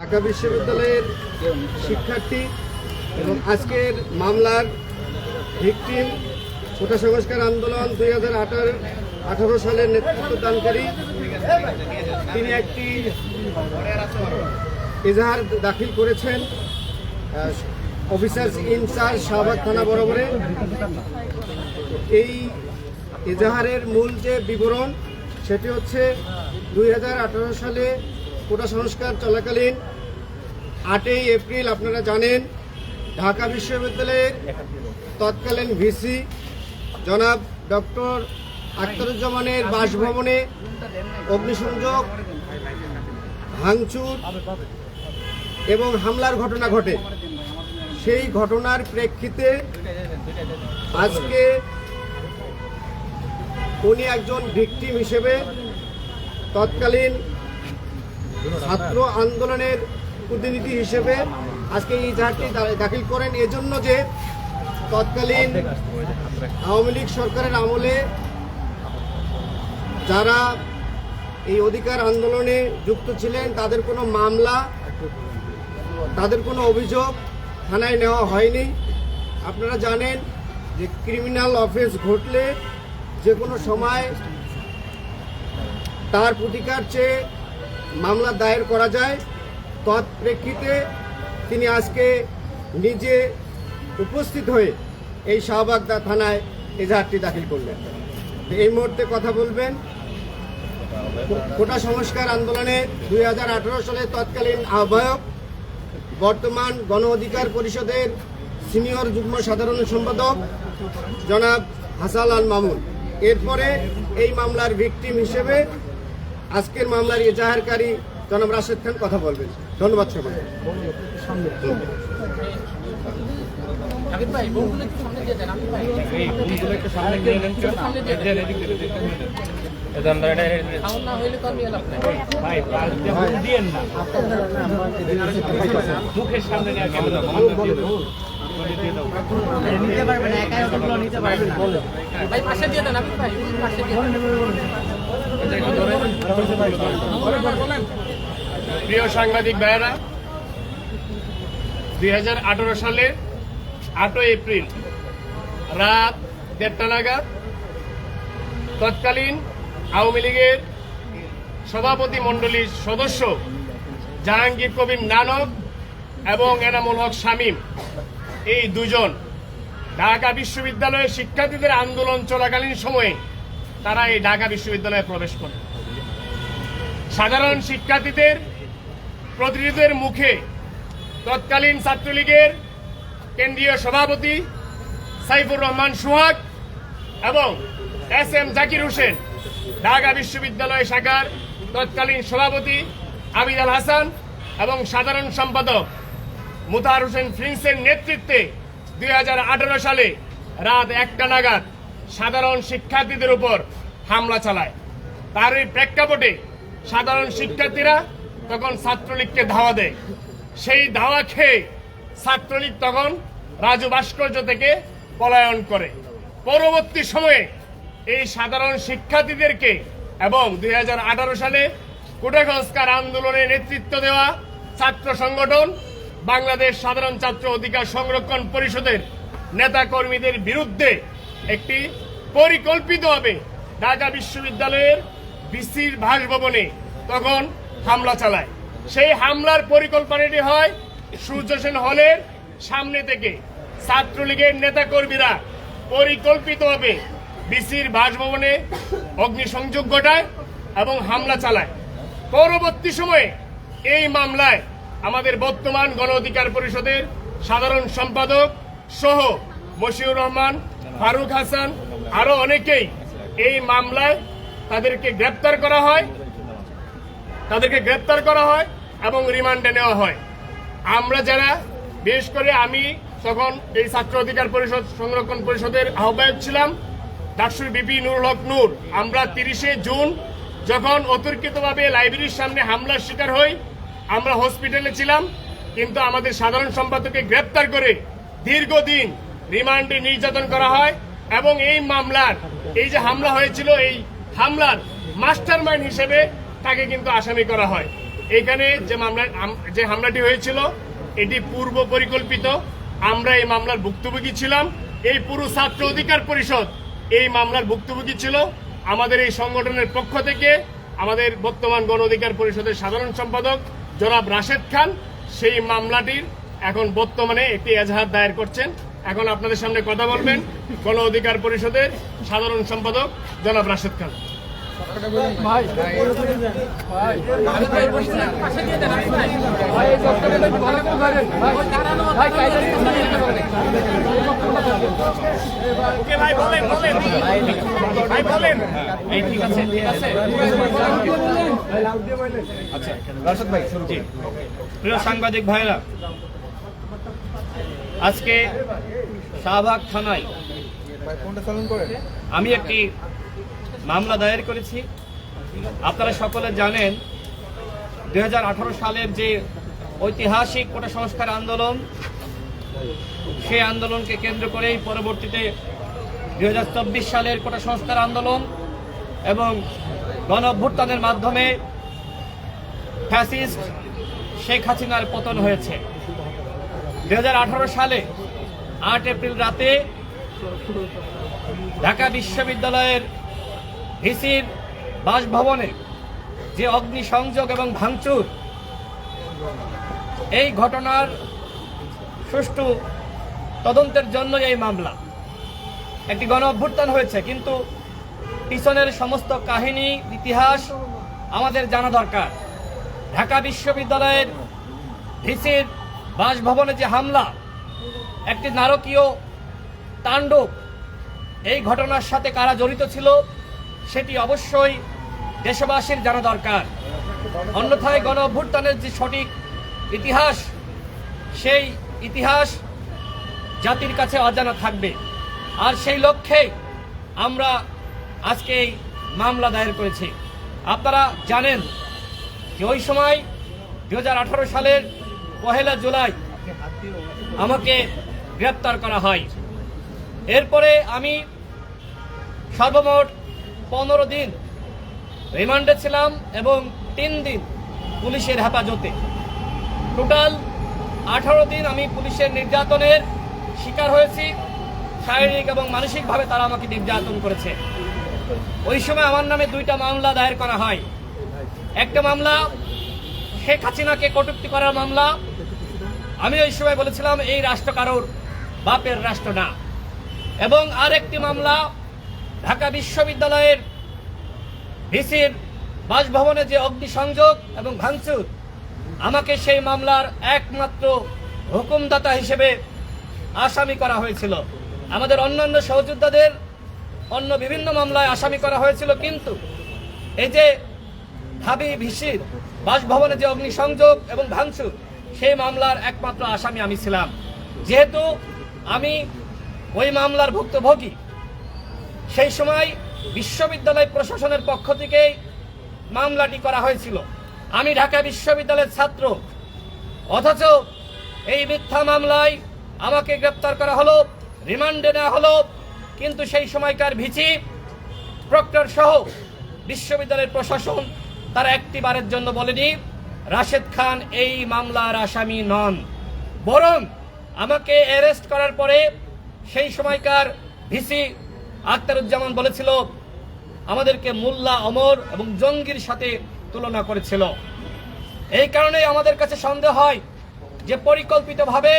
ঢাকা বিশ্ববিদ্যালয়ের শিক্ষার্থী এবং আজকের মামলার ভিকটিম কোটা সংস্কার আন্দোলন দুই হাজার আঠারো সালের নেতৃত্ব দানকারী। তিনি একটি এজাহার দাখিল করেছেন অফিসার্স ইনচার্জ শাহবাগ থানা বরাবরে। এই এজাহারের মূল যে বিবরণ, সেটি হচ্ছে দুই হাজার আঠারো সালে কোটা সংস্কার চলাকালীন আটই এপ্রিল আপনারা জানেন, ঢাকা বিশ্ববিদ্যালয়ের তৎকালীন ভিসি জনাব ডক্টর আখতারুজ্জামানের বাসভবনে অগ্নিসংযোগ, ভাঙচুর এবং হামলার ঘটনা ঘটে। সেই ঘটনার প্রেক্ষিতে আজকে উনি একজন ভিকটিম হিসেবে তৎকালীন ছাত্র আন্দোলনের প্রতিনিধি হিসেবে আজকে এই ইজাহারটি দাখিল করেন। এজন্য যে তৎকালীন আওয়ামী লীগ সরকারের আমলে যারা এই অধিকার আন্দোলনে যুক্ত ছিলেন, তাদের কোনো মামলা, তাদের কোনো অভিযোগ থানায় নেওয়া হয়নি। আপনারা জানেন যে ক্রিমিনাল অফেন্স ঘটলে যে কোনো সময় তার প্রতিকার চেয়ে মামলা দায়ের করা যায়। তৎপ্রেক্ষিতে তিনি আজকে নিজে উপস্থিত হয়ে এই শাহবাগদা থানায় এজাহারটি দাখিল করলেন। এই মুহূর্তে কথা বলবেন, কোটা সংস্কার আন্দোলনে দুই সালে তৎকালীন আহ্বায়ক, বর্তমান গণ অধিকার পরিষদের সিনিয়র যুগ্ম সাধারণ সম্পাদক জনাব হাসান আল মামুন। এরপরে এই মামলার ভিকটিম হিসেবে আজকের মামলার এজাহারকারী জনাব রাশেদ খান কথা বলবেন। ধন্যবাদ সবাই। একটু সামনে দিয়ে দেন আবির ভাই পাশে দিয়ে দেন আবির ভাই পাশে দিয়ে দেন। প্রিয় সাংবাদিক ভাইয়েরা, দুই হাজার সালে আটই এপ্রিল, রাত দেড়টা নাগাদ তৎকালীন আওয়ামী লীগের সভাপতি মণ্ডলীর সদস্য জাহাঙ্গীর কবির নানক এবং এনামুল হক শামীম, এই দুজন ঢাকা বিশ্ববিদ্যালয়ের শিক্ষার্থীদের আন্দোলন চলাকালীন সময়ে তারা এই ঢাকা বিশ্ববিদ্যালয়ে প্রবেশ করে। সাধারণ শিক্ষার্থীদের, প্রতিনিধিদের মুখে তৎকালীন ছাত্রলীগের কেন্দ্রীয় সভাপতি সাইফুর রহমান সুহাগ এবং এস এম জাকির হোসেন, ঢাকা বিশ্ববিদ্যালয় শাখার তৎকালীন সভাপতি আবিদ আল হাসান এবং সাধারণ সম্পাদক মুতাহার হোসেন প্রিন্সের নেতৃত্বে দুই হাজার আঠারো সালে রাত একটা নাগাদ সাধারণ শিক্ষার্থীদের উপর হামলা চালায়। তার তারই প্রেক্ষাপটে সাধারণ শিক্ষার্থীরা তখন ছাত্রলীগকে ধাওয়া দেয়। সেই ধাওয়া খেয়ে ছাত্রলীগ তখন রাজু ভাস্কর্য থেকে পলায়ন করে। পরবর্তী সময়ে এই সাধারণ শিক্ষার্থীদেরকে এবং দুই হাজার আঠারো সালে কোটা সংস্কার আন্দোলনে নেতৃত্ব দেওয়া ছাত্র সংগঠন বাংলাদেশ সাধারণ ছাত্র অধিকার সংরক্ষণ পরিষদের নেতা কর্মীদের বিরুদ্ধে একটি পরিকল্পিতভাবে ঢাকা বিশ্ববিদ্যালয়ের বিসির বাসভবনে তখন হামলা চালায়। সেই হামলার পরিকল্পনাটি হয় সূর্য সেন হলের সামনে থেকে। ছাত্রলীগের নেতাকর্মীরা পরিকল্পিতভাবে বিসির বাসভবনে অগ্নিসংযোগ ঘটায় এবং হামলা চালায়। পরবর্তী সময়ে এই মামলায় আমাদের বর্তমান গণ অধিকার পরিষদের সাধারণ সম্পাদক সহ মশিউর রহমান ফারুক হাসান, আরও অনেকেই এই মামলায় তাদেরকে গ্রেপ্তার করা হয়। তাদেরকে গ্রেপ্তার করা হয় এবং রিমান্ডে নেওয়া হয়। আমরা যারা, বিশেষ করে আমি তখন এই ছাত্র অধিকার পরিষদ, সংরক্ষণ পরিষদের আহ্বায়ক ছিলাম, ডাকসুর বিপি নুরুল হক নূর। আমরা তিরিশে জুন যখন অতর্কিতভাবে লাইব্রেরির সামনে হামলার শিকার হই, আমরা হসপিটালে ছিলাম, কিন্তু আমাদের সাধারণ সম্পাদককে গ্রেপ্তার করে দীর্ঘদিন রিমান্ডে নির্যাতন করা হয় এবং এই মামলার, এই যে হামলা হয়েছিল, এই হামলার মাস্টার মাইন্ড হিসেবে তাকে কিন্তু আসামি করা হয়। এখানে যে মামলা যে হামলাটি হয়েছিল, এটি পূর্ব পরিকল্পিত। আমরা এই মামলার ভুক্তভোগী ছিলাম। এই পুরো ছাত্র অধিকার পরিষদ এই মামলার ভুক্তভোগী ছিল। আমাদের এই সংগঠনের পক্ষ থেকে আমাদের বর্তমান গণ অধিকার পরিষদের সাধারণ সম্পাদক জনাব রাশেদ খান সেই মামলাটির এখন বর্তমানে একটি এজাহার দায়ের করছেন। এখন আপনাদের সামনে কথা বলবেন গণ অধিকার পরিষদের সাধারণ সম্পাদক জনাব রাশেদ খান আবিদ ভাই বসে না, পাশে দিয়ে দেন, আবিদ ভাই। দাঁড়ানো, ওকে ভাই বলেন বলেন ভাই বলেন এই ঠিক আছে ঠিক আছে প্রিয় সাংবাদিক ভাইরা আজকে শাহবাগ থানায় আমি একটি মামলা দায়ের করেছি। আপনারা সকলে জানেন দু হাজার আঠারো সালের যে ঐতিহাসিক কোটা সংস্কার আন্দোলন, সেই আন্দোলনকে কেন্দ্র করেই পরবর্তীতে দু হাজার চব্বিশ সালের কোটা সংস্কার আন্দোলন এবং গণ অভ্যুত্থানের মাধ্যমে ফ্যাসিস্ট শেখ হাসিনার পতন হয়েছে। দু হাজার আঠারো সালে আট এপ্রিল রাতে ঢাকা বিশ্ববিদ্যালয়ের ভিসির বাসভবনে যে অগ্নিসংযোগ এবং ভাঙচুর, এই ঘটনার সুষ্ঠু তদন্তের জন্য এই মামলা। একটি গণ অভ্যুত্থান হয়েছে, কিন্তু পিছনের সমস্ত কাহিনী, ইতিহাস আমাদের জানা দরকার। ঢাকা বিশ্ববিদ্যালয়ের ভিসির বাসভবনে যে হামলা, একটি নারকীয় তাণ্ডব, এই ঘটনার সাথে কারা জড়িত ছিল, সেটি অবশ্যই দেশবাসীর জানা দরকার। অন্যথায় গণ অভ্যুত্থানের যে সঠিক ইতিহাস, সেই ইতিহাস জাতির কাছে অজানা থাকবে। আর সেই লক্ষ্যে আমরা আজকে এই মামলা দায়ের করেছি। আপনারা জানেন যে ওই সময় দু হাজার আঠারো সালের পহেলা জুলাই আমাকে গ্রেপ্তার করা হয়। এরপরে আমি সর্বমোট পনেরো দিন রিমান্ডে ছিলাম এবং তিন দিন পুলিশের হেফাজতে। টোটাল আঠারো দিন আমি পুলিশের নির্যাতনের শিকার হয়েছি। শারীরিক এবং মানসিকভাবে তারা আমাকে নির্যাতন করেছে। ওই সময় আমার নামে দুইটা মামলা দায়ের করা হয়। একটা মামলা শেখ হাসিনাকে কটূক্তি করার মামলা। আমি ওই সময় বলেছিলাম, এই রাষ্ট্র কারোর বাপের রাষ্ট্র না। এবং আরেকটি মামলা, ঢাকা বিশ্ববিদ্যালয়ের ভিসির বাসভবনে যে অগ্নিসংযোগ এবং ভাঙচুর, আমাকে সেই মামলার একমাত্র হুকুমদাতা হিসেবে আসামি করা হয়েছিল। আমাদের অন্যান্য সহযোদ্ধাদের অন্য বিভিন্ন মামলায় আসামি করা হয়েছিল, কিন্তু এই যে ঢাবি ভিসির বাসভবনে যে অগ্নিসংযোগ এবং ভাঙচুর, সেই মামলার একমাত্র আসামি আমি ছিলাম। যেহেতু আমি ওই মামলার ভুক্তভোগী, সেই সময় বিশ্ববিদ্যালয় প্রশাসনের পক্ষ থেকে মামলাটি করা হয়েছিল। আমি ঢাকা বিশ্ববিদ্যালয়ের ছাত্র, অথচ এই মিথ্যা মামলায় আমাকে গ্রেপ্তার করা হলো, রিমান্ডে নেওয়া হলো, কিন্তু সেই সময়কার ভিচি প্রক্টর সহ বিশ্ববিদ্যালয়ের প্রশাসন তারা একটি বারের জন্য বলেনি, রাশেদ খান এই মামলার আসামি নন। বরং আমাকে অ্যারেস্ট করার পরে সেই সময়কার ভিসি আখতারুজ্জামান বলেছিল, আমাদেরকে মোল্লা অমর এবং জঙ্গির সাথে তুলনা করেছিল। এই কারণে আমাদের কাছে সন্দেহ হয় যে পরিকল্পিতভাবে